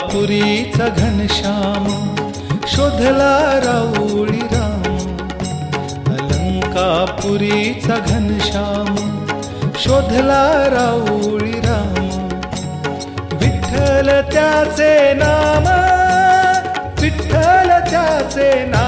पुरीचा घनश्याम शोधला राऊळी राम. अलंकापुरीचा घनश्याम शोधला राऊळी राम. विठ्ठल त्याचे नाम विठ्ठल त्याचे नाम.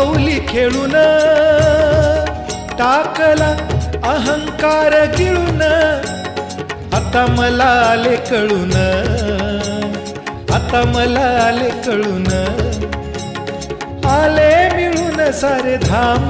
पाऊली खेळून टाकला अहंकार गिळून. आता मला आले कळून आता मला आले कळून. आले मिळून सारे धाम.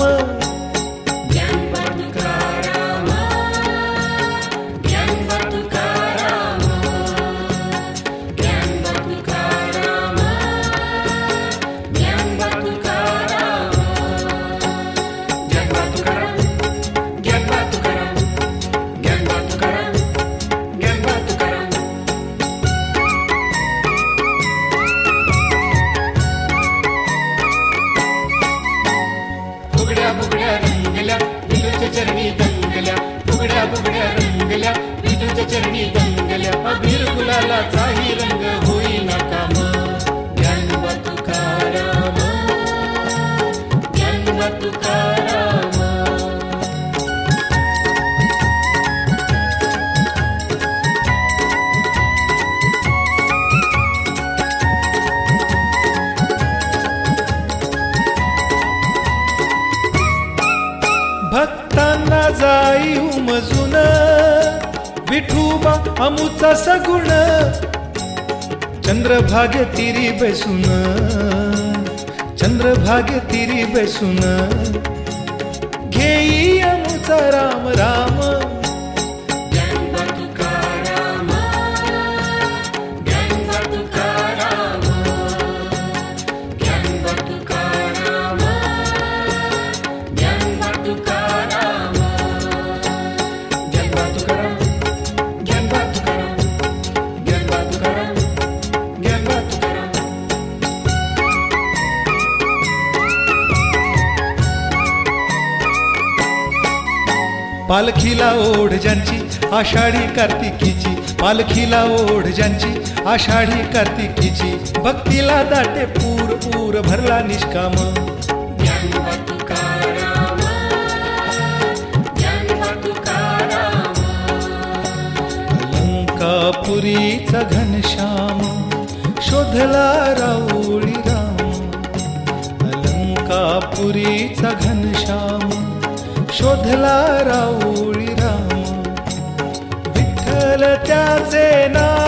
बुगड्या रंगल्या विजूच्या चरणी गंगल्या बुगड्या बुगड्या रंगल्या विजूच्या चरणी गंगल्या अबीर गुलाला चाही रंग हो जाई उमजून विठूबा अमुचा सगुण. चंद्रभागे तिरी बसून. चंद्रभागे तिरी बसून. घेई अमुचा राम राम पालखीला ओढ ज्यांची आषाढी कार्तिकीची. पालखीला ओढ ज्यांची आषाढी कार्तिकीची. भक्तीला दाटे पूर पूर भरला निष्काम. ज्ञानबा घनश्याम शोधला राऊळी राम. अलंकापुरीचा घनश्याम. शोधला राऊळी राम. विठ्ठल त्याचे नाव